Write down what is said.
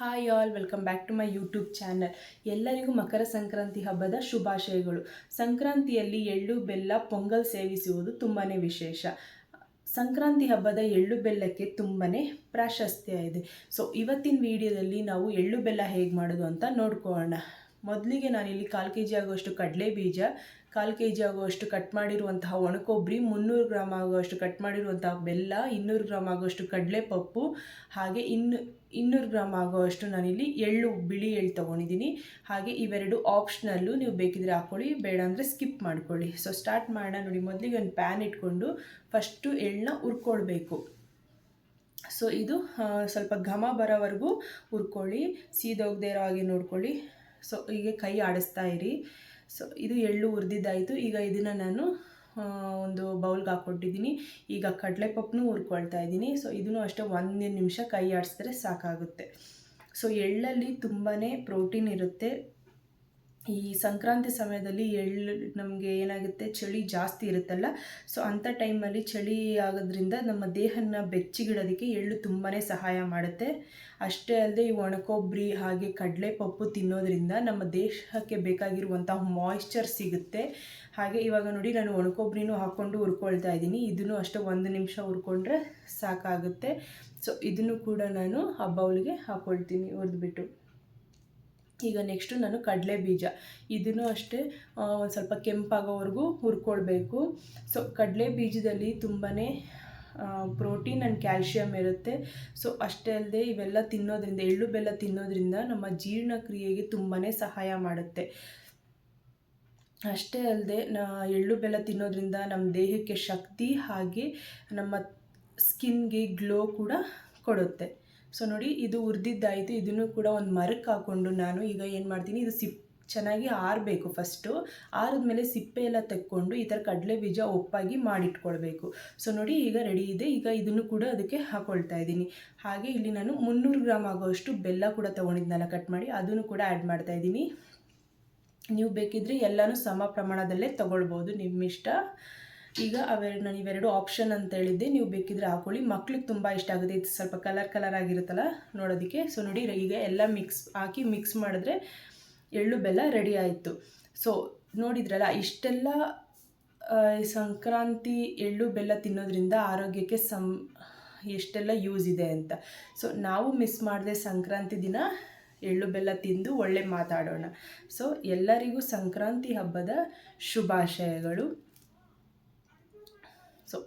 Hi all welcome back to my YouTube channel ಎಲ್ಲರಿಗೂ ಮಕರ ಸಂಕ್ರಾಂತಿ ಹಬ್ಬದ ಶುಭಾಶಯಗಳು. ಸಂಕ್ರಾಂತಿಯಲ್ಲಿ ಎಳ್ಳು, ಬೆಲ್ಲ, ಪೊಂಗಲ್ ಸೇವಿಸುವುದು ತುಂಬಾ ವಿಶೇಷ. ಸಂಕ್ರಾಂತಿ ಹಬ್ಬದ ಎಳ್ಳು ಬೆಲ್ಲಕ್ಕೆ ತುಂಬಾ ಪ್ರಾಶಸ್ತ್ಯ ಇದೆ. ಸೊ ಇವತ್ತಿನ ವಿಡಿಯೋದಲ್ಲಿ ನಾವು ಎಳ್ಳು, ಬೆಲ್ಲ ಹೇಗೆ ಮಾಡೋದು ಅಂತ ನೋಡ್ಕೊಳ್ಳೋಣ. ಮೊದಲಿಗೆ ನಾನಿಲ್ಲಿ ಕಾಲು ಕೆ ಜಿ ಆಗುವಷ್ಟು ಕಡಲೆ ಬೀಜ, ಕಾಲು ಕೆ ಜಿ ಆಗುವಷ್ಟು ಕಟ್ ಮಾಡಿರುವಂತಹ ಒಣಕೊಬ್ಬರಿ, ಮುನ್ನೂರು ಗ್ರಾಮ್ ಆಗುವಷ್ಟು ಕಟ್ ಮಾಡಿರುವಂತಹ ಬೆಲ್ಲ, ಇನ್ನೂರು ಗ್ರಾಮ್ ಆಗುವಷ್ಟು ಕಡಲೆಪಪ್ಪು, ಹಾಗೆ ಇನ್ನು, ಇನ್ನೂರು ಗ್ರಾಮ್ ಆಗುವಷ್ಟು ನಾನಿಲ್ಲಿ ಎಳ್ಳು, ಬಿಳಿ ಎಳ್ಳು ತೊಗೊಂಡಿದ್ದೀನಿ. ಹಾಗೆ ಇವೆರಡು ಆಪ್ಷನಲ್ಲು ನೀವು ಬೇಕಿದ್ರೆ ಹಾಕ್ಕೊಳ್ಳಿ ಬೇಡ ಅಂದರೆ ಸ್ಕಿಪ್ ಮಾಡ್ಕೊಳ್ಳಿ. ಸೊ ಸ್ಟಾರ್ಟ್ ಮಾಡೋಣ ನೋಡಿ. ಮೊದಲಿಗೆ ಒಂದು ಪ್ಯಾನ್ ಇಟ್ಕೊಂಡು ಫಸ್ಟು ಎಳ್ಳನ್ನ ಹುರ್ಕೊಳ್ಬೇಕು. ಸೊ ಇದು ಸ್ವಲ್ಪ ಘಮ ಬರೋವರೆಗೂ ಹುರ್ಕೊಳ್ಳಿ. ಸೀದೋಗದೇ ಇರೋ ಹಾಗೆ ನೋಡ್ಕೊಳ್ಳಿ. ಸೊ ಹೀಗೆ ಕೈ ಆಡಿಸ್ತಾ ಇರಿ. ಸೊ ಇದು ಎಳ್ಳು ಹುರಿದಿದ್ದಾಯಿತು ಈಗ ಇದನ್ನು ನಾನು ಒಂದು ಬೌಲ್ಗೆ ಹಾಕ್ಕೊಟ್ಟಿದ್ದೀನಿ. ಈಗ ಕಡಲೆಪಪ್ಪನೂ ಹುರ್ಕೊಳ್ತಾ ಇದ್ದೀನಿ. ಸೊ ಇದನ್ನು ಅಷ್ಟೇ ಒಂದು ನಿಮಿಷ ಕೈ ಆಡಿಸಿದ್ರೆ ಸಾಕಾಗುತ್ತೆ. ಸೊ ಎಳ್ಳಲ್ಲಿ ತುಂಬಾ ಪ್ರೋಟೀನ್ ಇರುತ್ತೆ. ಈ ಸಂಕ್ರಾಂತಿ ಸಮಯದಲ್ಲಿ ಎಳ್ಳು ನಮಗೆ ಏನಾಗುತ್ತೆ? ಚಳಿ ಜಾಸ್ತಿ ಇರುತ್ತಲ್ಲ? ಸೊ ಅಂಥ ಟೈಮಲ್ಲಿ ಚಳಿ ಆಗೋದ್ರಿಂದ ನಮ್ಮ ದೇಹನ ಬೆಚ್ಚಿಗಿಡೋದಕ್ಕೆ ಎಳ್ಳು ತುಂಬಾ ಸಹಾಯ ಮಾಡುತ್ತೆ. ಅಷ್ಟೇ ಅಲ್ಲದೆ ಈ ಒಣಕೊಬ್ಬರಿ ಹಾಗೆ ಕಡಲೆ ಪಪ್ಪು ತಿನ್ನೋದ್ರಿಂದ ನಮ್ಮ ದೇಹಕ್ಕೆ ಬೇಕಾಗಿರುವಂಥ ಮಾಯಿಶ್ಚರ್ ಸಿಗುತ್ತೆ. ಹಾಗೆ ಇವಾಗ ನೋಡಿ ನಾನು ಒಣಕೊಬ್ಬರಿನೂ ಹಾಕ್ಕೊಂಡು ಹುರ್ಕೊಳ್ತಾ ಇದ್ದೀನಿ. ಇದನ್ನು ಅಷ್ಟೇ ಒಂದು ನಿಮಿಷ ಹುರ್ಕೊಂಡ್ರೆ ಸಾಕಾಗುತ್ತೆ. ಸೊ ಇದನ್ನು ಕೂಡ ನಾನು ಆ ಬೌಲ್ಗೆ ಹಾಕ್ಕೊಳ್ತೀನಿ ಹುರಿದ್ಬಿಟ್ಟು. ಈಗ ನೆಕ್ಸ್ಟು ನಾನು ಕಡಲೆ ಬೀಜ. ಇದನ್ನು ಅಷ್ಟೇ ಒಂದು ಸ್ವಲ್ಪ ಕೆಂಪಾಗೋವರೆಗೂ ಹುರ್ಕೊಳ್ಬೇಕು ಸೊ ಕಡಲೆ ಬೀಜದಲ್ಲಿ ತುಂಬಾ ಪ್ರೋಟೀನ್ ಆ್ಯಂಡ್ ಕ್ಯಾಲ್ಶಿಯಮ್ ಇರುತ್ತೆ. ಸೊ ಅಷ್ಟೇ ಅಲ್ಲದೆ ಇವೆಲ್ಲ ತಿನ್ನೋದ್ರಿಂದ, ಎಳ್ಳು ಬೆಲ್ಲ ತಿನ್ನೋದ್ರಿಂದ ನಮ್ಮ ಜೀರ್ಣಕ್ರಿಯೆಗೆ ತುಂಬಾ ಸಹಾಯ ಮಾಡುತ್ತೆ. ಅಷ್ಟೇ ಅಲ್ಲದೆ ಎಳ್ಳು ಬೆಲ್ಲ ತಿನ್ನೋದ್ರಿಂದ ನಮ್ಮ ದೇಹಕ್ಕೆ ಶಕ್ತಿ ಹಾಗೆ ನಮ್ಮ ಸ್ಕಿನ್ಗೆ ಗ್ಲೋ ಕೂಡ ಕೊಡುತ್ತೆ. ಸೊ ನೋಡಿ, ಇದು ಹುರಿದಿದ್ದಾಯಿತು ಇದನ್ನು ಕೂಡ ಒಂದು ಮರಕ್ಕೆ ಹಾಕ್ಕೊಂಡು ನಾನು ಈಗ ಏನು ಮಾಡ್ತೀನಿ, ಇದು ಸಿಪ್, ಚೆನ್ನಾಗಿ ಆರಬೇಕು ಫಸ್ಟು. ಆರಿದ್ಮೇಲೆ ಸಿಪ್ಪೆ ಎಲ್ಲ ತೆಕ್ಕೊಂಡು ಈ ಥರ ಕಡಲೆ ಬೀಜ ಒಪ್ಪಾಗಿ ಮಾಡಿಟ್ಕೊಳ್ಬೇಕು. ಸೊ ನೋಡಿ, ಈಗ ರೆಡಿ ಇದೆ. ಈಗ ಇದನ್ನು ಕೂಡ ಅದಕ್ಕೆ ಹಾಕ್ಕೊಳ್ತಾ ಇದ್ದೀನಿ. ಹಾಗೆ ಇಲ್ಲಿ ನಾನು ಮುನ್ನೂರು ಗ್ರಾಮ್ ಆಗೋಷ್ಟು ಬೆಲ್ಲ ಕೂಡ ತೊಗೊಂಡಿದ್ನಲ್ಲ ಕಟ್ ಮಾಡಿ. ಅದನ್ನು ಕೂಡ ಆ್ಯಡ್ ಮಾಡ್ತಾ ಇದ್ದೀನಿ. ನೀವು ಬೇಕಿದ್ರೆ ಎಲ್ಲನೂ ಸಮ ಪ್ರಮಾಣದಲ್ಲೇ ತೊಗೊಳ್ಬೋದು. ನಿಮ್ಮ ಇಷ್ಟ ಈಗ ಅವೆರಡು ನಾನು ಇವೆರಡು ಆಪ್ಷನ್ ಅಂತ ಹೇಳಿದ್ದೆ. ನೀವು ಬೇಕಿದ್ರೆ ಹಾಕೊಳ್ಳಿ. ಮಕ್ಳಿಗೆ ತುಂಬ ಇಷ್ಟ ಆಗುತ್ತೆ. ಇದು ಸ್ವಲ್ಪ ಕಲರ್ ಕಲರ್ ಆಗಿರುತ್ತಲ್ಲ ನೋಡೋದಕ್ಕೆ. ಸೊ ನೋಡಿ ಈಗ ಎಲ್ಲ ಮಿಕ್ಸ್ ಹಾಕಿ ಮಿಕ್ಸ್ ಮಾಡಿದ್ರೆ ಎಳ್ಳು ಬೆಲ್ಲ ರೆಡಿ ಆಯಿತು. ಸೊ ನೋಡಿದ್ರಲ್ಲ, ಇಷ್ಟೆಲ್ಲ ಸಂಕ್ರಾಂತಿ ಎಳ್ಳು ಬೆಲ್ಲ ತಿನ್ನೋದ್ರಿಂದ ಆರೋಗ್ಯಕ್ಕೆ ಸಂ, ಎಷ್ಟೆಲ್ಲ ಯೂಸ್ ಇದೆ ಅಂತ. ಸೊ ನಾವು ಮಿಸ್ ಮಾಡಿದೆ ಸಂಕ್ರಾಂತಿ ದಿನ ಎಳ್ಳು ಬೆಲ್ಲ ತಿಂದು ಒಳ್ಳೆ ಮಾತಾಡೋಣ. ಸೊ ಎಲ್ಲರಿಗೂ ಸಂಕ್ರಾಂತಿ ಹಬ್ಬದ ಶುಭಾಶಯಗಳು. ಸೊ